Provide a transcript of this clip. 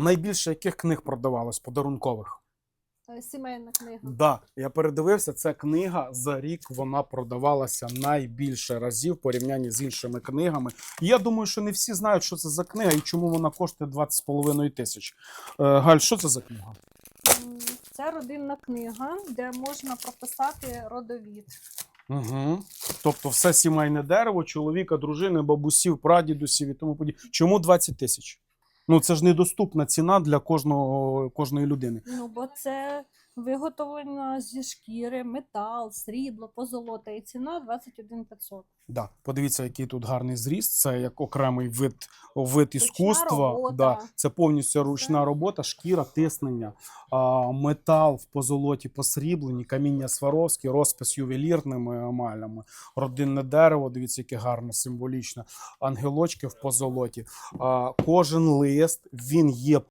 Найбільше яких книг продавалось подарункових? Е, Сімейна книга. Да, я передивився, ця книга за рік вона продавалася найбільше разів в порівнянні з іншими книгами. І я думаю, що не всі знають, що це за книга і чому вона коштує 20,5 тисяч. Е, Галь, що це за книга? Це родинна книга, де можна прописати родовід. Угу. Тобто все сімейне дерево, чоловіка, дружини, бабусів, прадідусів і тому подібне. Чому 20 тисяч? Ну це ж недоступна ціна для кожного, кожної людини. Ну, бо це виготовлено зі шкіри, метал, срібло, позолота і ціна 21 500. Да. Подивіться, який тут гарний зріст. Це як окремий вид, вид іскусства. робота. Да. Це повністю ручна робота, шкіра, тиснення, а, метал в позолоті посріблені, каміння Сваровські, розпис ювелірними емалями, родинне дерево. Дивіться, яке гарне, символічне. Ангелочки в позолоті. А, кожен лист він є